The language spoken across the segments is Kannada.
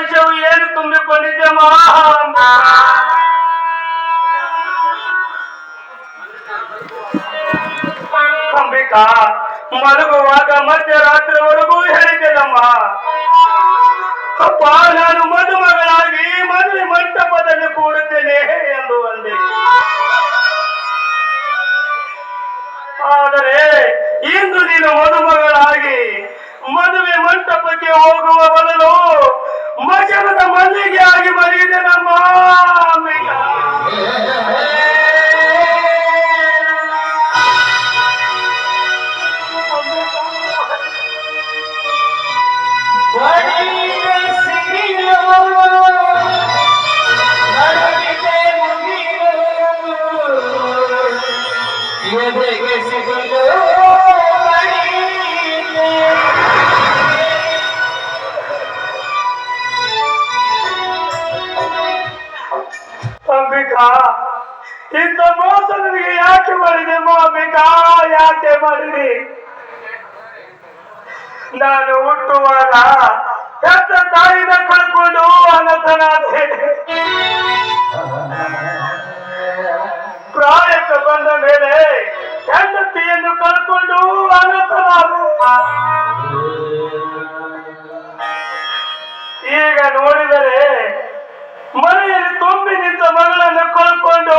ವಿಷಯವು ಏನು ತುಂಬಿಕೊಂಡಿದ್ದೆ ಮಹಾಂಬಿಕಾ ಅಂಬಿಕಾ ಮಲಗುವಾಗ ಮಧ್ಯರಾತ್ರಿವರೆಗೂ ಇಂಥ ಮೋಸ ನನಗೆ ಯಾಕೆ ಮಾಡಿದೆ ಅಂಬಿಕಾ ಯಾಕೆ ಮಾಡಿದೆ ನಾನು ಹುಟ್ಟುವಾಗ ಎಂತ ತಾಯಿನ ಕಳ್ಕೊಂಡು ಅನಥನಾದೆ ಪ್ರಾಯಕ್ಕೆ ಬಂದ ಮೇಲೆ ಹೆಂಡತಿಯನ್ನು ಕಳ್ಕೊಂಡು ಅನಥನಾದೆ ಈಗ ನೋಡಿದರೆ ಮನೆಯಲ್ಲಿ ತುಂಬಿ ನಿಂತ ಮಗಳನ್ನು ಕಳ್ಕೊಂಡು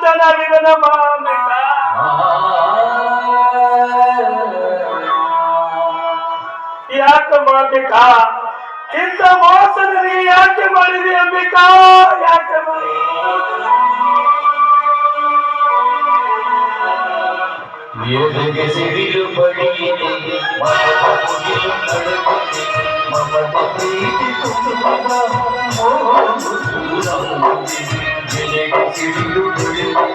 ಚೆನ್ನಾಗಿದೆ ನಮ್ಮ ಅಂಬಿಕಾ ಯಾಕೆ ಅಂಬಿಕಾ ಇಂಥ ಮೋಸ ನನಗೆ ಯಾಕೆ ಮಾಡಿದೆ ಅಂಬಿಕಾ ಯಾಕೆ ಮಾಡಿದೆ ಯೋಗಕ್ಕೆ ಸಿಡಿಲು ಬಡಿಯಿದೆ ಮಮತೆಗೆ ನಡುಗಿದೆ ಮಮತೆ ಪ್ರೀತಿ ತುಂಬುವ ಮೋಹ ದೂರವಿದೆ. ಬೆಲೆಗೆ ಸಿಡಿಲು ಬಡಿಯಿದೆ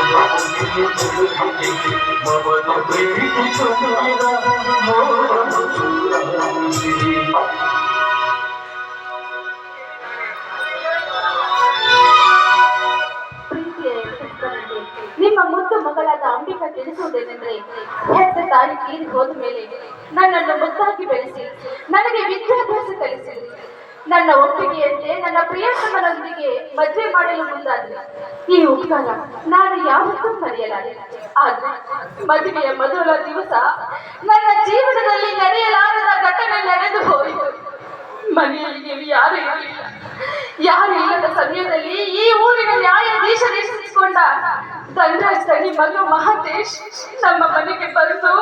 ಮಮತೆಗೆ ನಡುಗಿದೆ ಮಮತೆ ಪ್ರೀತಿ ತುಂಬುವ ನಿಮ್ಮ ಮುದ್ದು ಮಗಳಾದ ಅಂಬಿಕಾ ತಿಳಿಸುವುದೇನೆಂದ್ರೆ ಹೆತ್ತ ತಾಯಿ ತೀರಿ ಹೋದ ಮೇಲೆ ನನ್ನನ್ನು ಮುದ್ದಾಗಿ ಬೆಳೆಸಿ, ನನಗೆ ವಿದ್ಯಾಭ್ಯಾಸ ಕಲಿಸಿ ನನ್ನ ಒಪ್ಪಿಗೆಯಂತೆ, ನನ್ನ ಪ್ರಿಯತಮನೊಂದಿಗೆ ಮದುವೆ ಮಾಡಲು ಮುಂದಾದ್ರೆ. ಈ ಉಪಕಾರ ನಾನು ಯಾವತ್ತೂ ಮರೆಯಲಾರೆ. ಆದ್ರೆ ಮದುವೆಯ ಮೊದಲ ದಿವಸ ನನ್ನ ಜೀವನದಲ್ಲಿ ನಡೆಯಲಾರದ ಘಟನೆ ನಡೆದು ಹೋಯಿತು. ಮನೆಯಲ್ಲಿ ಯಾರು ಇರಲಿಲ್ಲ. ಯಾರು ಇಲ್ಲದ ಸಮಯದಲ್ಲಿ ಈ ಊರಿನ ನ್ಯಾಯಾಧೀಶರಿಸಿಕೊಂಡ ಧನರಾಜ್ ತನಿ ಮಗ ಮಹಾದೇಶ್ ನಮ್ಮ ಮನೆಗೆ ಬಂದು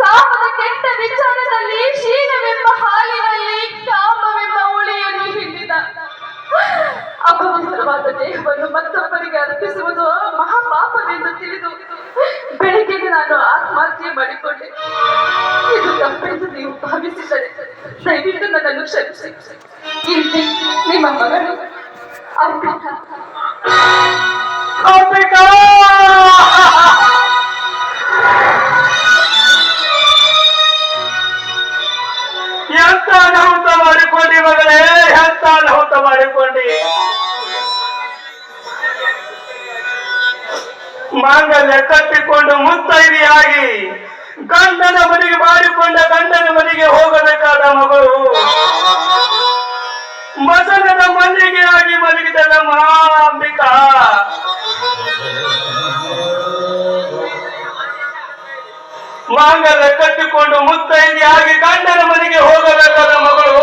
ಕಾಮದ ಕೆಟ್ಟ ವಿಚಾರದಲ್ಲಿ ಶೀಲವೆಂಬ ಹಾಲಿನಲ್ಲಿ ಕಾಮವೆಂಬ ಉಳಿಯನ್ನು ಹಿಂಡಿದ. ಅಪವಿತ್ರವಾದ ದೇಹವನ್ನು ಮತ್ತೊಬ್ಬರಿಗೆ ಅರ್ಪಿಸುವುದು ಮಹಾಪಾಪವೆಂದು ತಿಳಿದು ಬೆಳಿಗ್ಗೆ ನಾನು ಆತ್ಮಹತ್ಯೆ ಮಾಡಿಕೊಂಡೆ. ಇದು ತಪ್ಪೆಂದು ನೀವು ಭಾವಿಸಿದರೆ ದಯವಿಟ್ಟು ನನ್ನನ್ನು ಕ್ಷಮಿಸಿ. ಇಲ್ಲಿ ನಿಮ್ಮ ಮಗಳು ಅರ್ಪಿತಾ. ಮಾಂಗಲ್ಯ ಕಟ್ಟಿಕೊಂಡು ಮುತ್ತೈದೆಯಾಗಿ ಗಂಡನ ಮನೆಗೆ ಮಾಡಿಕೊಂಡ ಗಂಡನ ಮನೆಗೆ ಹೋಗಬೇಕಾದ ಮಗಳು ಮಸನದ ಮಲ್ಲಿಗೆಯಾಗಿ ಮಲಗಿದ ಅಂಬಿಕಾ. ಮಾಂಗಲ್ಯ ಕಟ್ಟಿಕೊಂಡು ಮುತ್ತೈದೆಯಾಗಿ ಗಂಡನ ಮನೆಗೆ ಹೋಗಬೇಕಾದ ಮಗಳು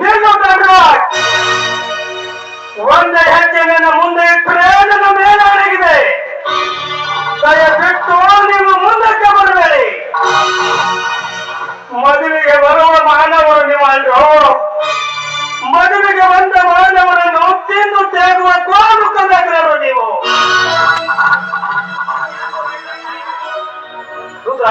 ನಿನ್ನ ಧನ್ಯವಾದ ಒಂದು ಹೆಜ್ಜೆ ನನ್ನ ಮುಂದೆ ಇಟ್ಟರೆ ನನ್ನ ಮೇಲಾಗಿದೆ. ದಯವಿಟ್ಟು ನೀವು ಮುಂದಕ್ಕೆ ಬರಬೇಡಿ. ಮದುವೆಗೆ ಬರುವ ಮಾನವರು ನೀವು ಅಲ್ರೋ ಮದುವೆಗೆ ಬಂದ ಮಾನವರನ್ನು ತಿಂದು ತೇಗುವ ಕೋರುಕದಗ್ರರು ನೀವು. ರುದ್ರ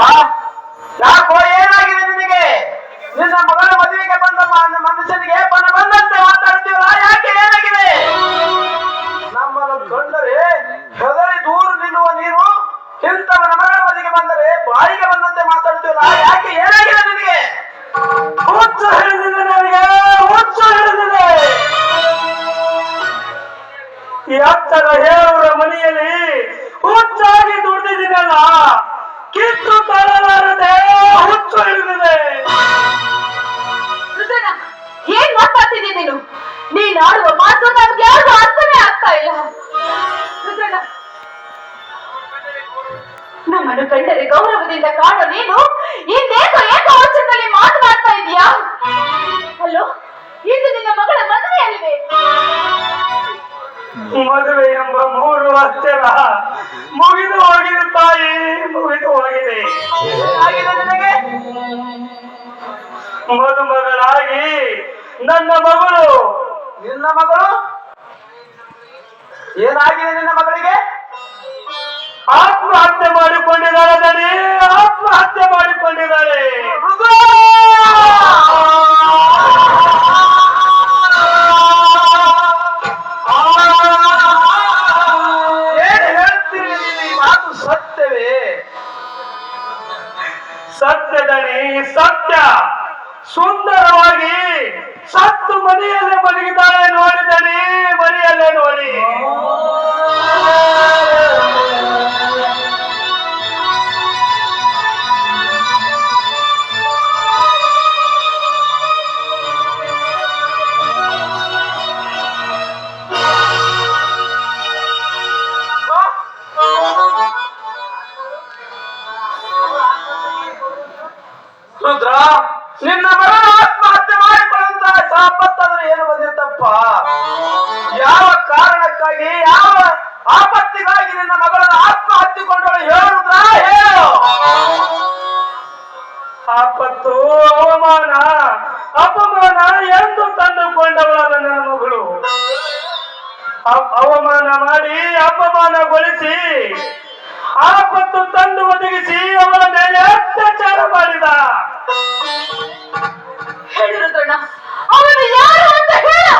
ಕಾಣೋ ನೀನು? ಇನ್ನೇನು ಏಕೋ ವಚನದಲ್ಲಿ ಮಾತನಾಡ್ತಾ ಇದೀಯಾ? ಹಲೋ ಇದು ನಿನ್ನ ಮಗಳ ಮದುವೆ ಅಲ್ವೇ ಮದುವೆ ಎಂಬ ಮೂರು ಅಕ್ಷರ ಮುಗಿದು ಹೋಗಿದೆ ತಾಯಿ ಮುಗಿದು ಹೋಗಿದೆ. ಆಗಿದೆ ನಿನಗೆ? ಮದುಮಗಳಾಗಿ ನನ್ನ ಮಗಳು. ನಿನ್ನ ಮಗಳು? ಏನಾಗಿದೆ ನಿನ್ನ ಮಗಳಿಗೆ? ಆತ್ಮಹತ್ಯೆ ಮಾಡಿಕೊಂಡಿದ್ದಾಳೆ ಸತ್ಯವೇ? ಸತ್ಯದಣಿ ಸತ್ಯ. ಸುಂದರವಾಗಿ ಸತ್ತು ಮನೆಯಲ್ಲೇ ಮಲಗಿದ್ದಾಳೆ ನೋಡಿದಣಿ ಮನೆಯಲ್ಲೇ ನೋಡಿ. ರುದ್ರ ನಿನ್ನ ಮಗನ ಆತ್ಮಹತ್ಯೆ ಮಾಡಿಕೊಳ್ಳುವಂತ ಸಾಪತ್ತಾದ್ರೆ ಏನು ಬಂದಿತ್ತಪ್ಪ? ಯಾವ ಕಾರಣಕ್ಕಾಗಿ, ಯಾವ ಆಪತ್ತಿಗಾಗಿ ನಿನ್ನ ಮಗಳನ್ನು ಆತ್ಮಹತ್ಯೆಗೊಂಡವಳು ಹೇಳುದ್ರ ಹೇಳು. ಆಪತ್ತು, ಅವಮಾನ, ಅಪಮಾನ ಎಂದು ತಂದುಕೊಂಡವಳಲ್ಲ ನನ್ನ ಮಗಳು. ಅವಮಾನ ಮಾಡಿ, ಅಪಮಾನಗೊಳಿಸಿ, ಆಪತ್ತು ತಂದು ಒದಗಿಸಿ ಅವಳ ಮೇಲೆ ಅತ್ಯಾಚಾರ ಮಾಡಿದ. ಹೇಳು ರುದ್ರಣ್ಣ ಅವನು ಯಾರು ಅಂತ ಹೇಳು.